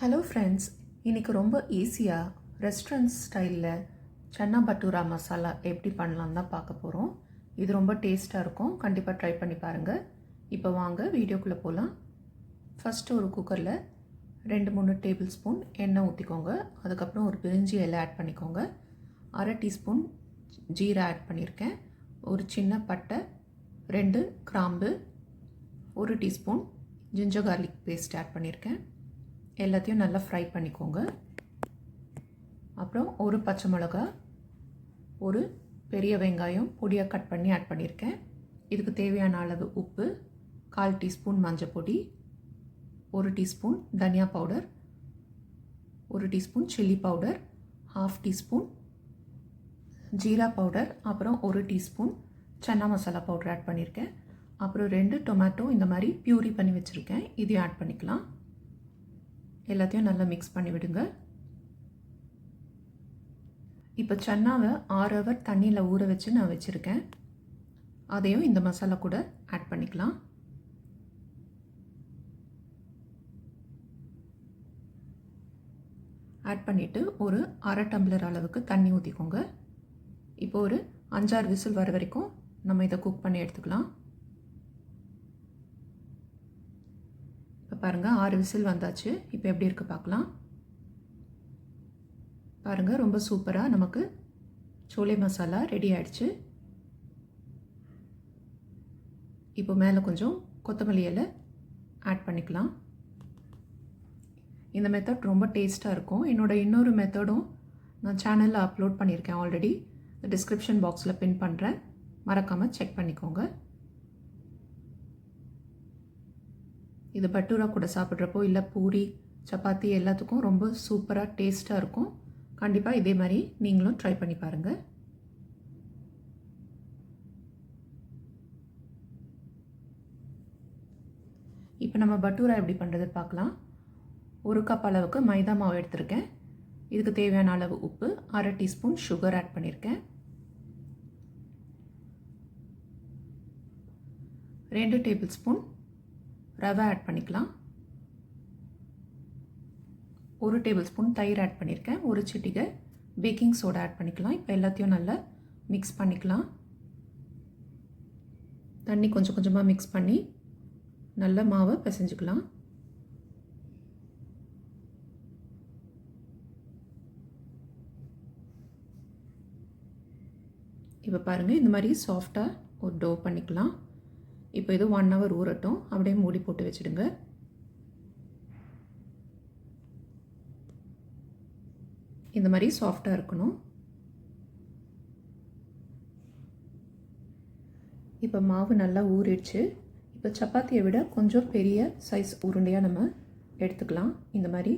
Hello friends இன்றைக்கி ரொம்ப ஈஸியாக ரெஸ்டாரண்ட் ஸ்டைலில் சன்னா பட்டூரா மசாலா எப்படி பண்ணலாம் தான் பார்க்க போகிறோம் இது ரொம்ப டேஸ்ட்டாக இருக்கும். கண்டிப்பாக ட்ரை பண்ணி பாருங்கள் இப்போ வாங்க வீடியோக்குள்ளே போகலாம் ஃபஸ்ட்டு ஒரு குக்கரில் ரெண்டு மூணு டேபிள் ஸ்பூன் எண்ணெய் ஊற்றிக்கோங்க அதுக்கப்புறம் ஒரு பிரிஞ்சி இலை ஆட் பண்ணிக்கோங்க. அரை டீஸ்பூன் ஜீரா ஆட் பண்ணியிருக்கேன். ஒரு சின்ன பட்டை ரெண்டு கிராம்பு ஒரு teaspoon ginger garlic paste add பண்ணியிருக்கேன். எல்லாத்தையும் நல்லா ஃப்ரை பண்ணிக்கோங்க. அப்புறம் ஒரு பச்சை மிளகா ஒரு பெரிய வெங்காயம் பொடியாக கட் பண்ணி ஆட் பண்ணியிருக்கேன் இதுக்கு தேவையான அளவு உப்பு கால் டீஸ்பூன் மஞ்சள் பொடி ஒரு டீஸ்பூன் தனியா பவுடர் ஒரு teaspoon chilli powder half teaspoon jeera powder அப்புறம் ஒரு teaspoon chana masala powder add பண்ணியிருக்கேன் அப்புறம் ரெண்டு டொமேட்டோ இந்த மாதிரி பியூரி பண்ணி வச்சுருக்கேன். இதையும் ஆட் பண்ணிக்கலாம். எல்லாத்தையும் நல்லா மிக்ஸ் பண்ணி விடுங்க. இப்போ சன்னாவை ஆறு ஹவர் தண்ணியில் ஊற வச்சு நான் வச்சுருக்கேன். அதையும் இந்த மசாலா கூட ஆட் பண்ணிக்கலாம். ஆட் பண்ணிவிட்டு ஒரு அரை டம்ளர் அளவுக்கு தண்ணி ஊற்றிக்கோங்க இப்போ ஒரு அஞ்சாறு விசில் வர வரைக்கும் நம்ம இதை குக் பண்ணி எடுத்துக்கலாம். இப்போ பாருங்கள் ஆறு விசில் வந்தாச்சு. இப்போ எப்படி இருக்குது பார்க்கலாம். பாருங்கள் ரொம்ப சூப்பராக நமக்கு சோலை மசாலா ரெடி ஆயிடுச்சு. இப்போ மேலே கொஞ்சம் கொத்தமல்லி இலை ஆட் பண்ணிக்கலாம். இந்த மெத்தட் ரொம்ப டேஸ்ட்டாக இருக்கும். என்னோடய இன்னொரு மெத்தடும் நான் சேனலில் அப்லோட் பண்ணியிருக்கேன் ஆல்ரெடி டிஸ்கிரிப்ஷன் பாக்ஸில் பின் பண்ணுறேன் மறக்காமல் செக் பண்ணிக்கோங்க. இது பட்டூரா கூட சாப்பிட்றப்போ இல்லை பூரி சப்பாத்தி எல்லாத்துக்கும் ரொம்ப சூப்பராக டேஸ்ட்டாக இருக்கும். கண்டிப்பாக இதே மாதிரி நீங்களும் ட்ரை பண்ணி பாருங்கள் இப்போ நம்ம பட்டூரா எப்படி பண்ணுறது பார்க்கலாம் ஒரு கப் அளவுக்கு மைதா மாவு எடுத்திருக்கேன். இதுக்கு தேவையான அளவு உப்பு அரை டீஸ்பூன் சுகர் ஆட் பண்ணியிருக்கேன் ரெண்டு டேபிள் ஸ்பூன் ரவை ஆட் பண்ணிக்கலாம். ஒரு டேபிள் ஸ்பூன் தயிர் ஆட் பண்ணியிருக்கேன் ஒரு சிட்டிகை பேக்கிங் சோடா ஆட் பண்ணிக்கலாம். இப்போ எல்லாத்தையும் நல்லா மிக்ஸ் பண்ணிக்கலாம். தண்ணி கொஞ்சம் கொஞ்சமாக மிக்ஸ் பண்ணி நல்ல மாவை பிசைஞ்சுக்கலாம். இப்போ பாருங்கள் இந்த மாதிரி சாஃப்டாக ஒரு டோ பண்ணிக்கலாம். இப்போ இது ஒன் ஹவர் ஊறட்டும். அப்படியே மூடி போட்டு வச்சுடுங்க. இந்த மாதிரி சாஃப்டாக இருக்கணும். இப்போ மாவு நல்லா ஊறிடுச்சு. இப்போ சப்பாத்தியை விட கொஞ்சம் பெரிய சைஸ் உருண்டையாக நம்ம எடுத்துக்கலாம். இந்த மாதிரி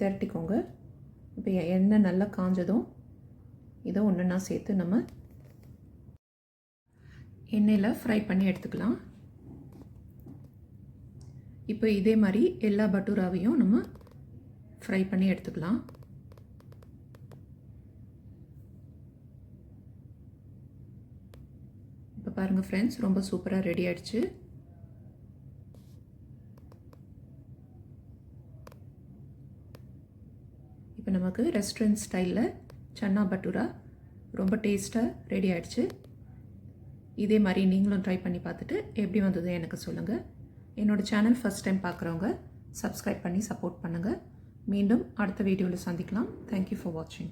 திரட்டிக்கோங்க. இப்போ எண்ணெய் நல்லா காஞ்சதும் இதை ஒன்றுன்னா சேர்த்து நம்ம எண்ணெயில் ஃப்ரை பண்ணி எடுத்துக்கலாம். இப்போ இதே மாதிரி எல்லா பட்டூராவையும் நம்ம ஃப்ரை பண்ணி எடுத்துக்கலாம். இப்போ பாருங்கள் ஃப்ரெண்ட்ஸ் ரொம்ப சூப்பராக ரெடி ஆயிடுச்சு. இப்போ நமக்கு ரெஸ்டாரண்ட் ஸ்டைலில் சன்னா பட்டூரா ரொம்ப டேஸ்ட்டாக ரெடி ஆயிடுச்சு. இதே மாதிரி நீங்களும் ட்ரை பண்ணி பார்த்துட்டு எப்படி வந்தது எனக்கு சொல்லுங்கள் என்னோடய சேனல் ஃபஸ்ட் டைம் பார்க்குறவங்க சப்ஸ்கிரைப் பண்ணி சப்போர்ட் பண்ணுங்கள் மீண்டும் அடுத்த வீடியோவில் சந்திக்கலாம். தேங்க்யூ ஃபார் வாட்சிங்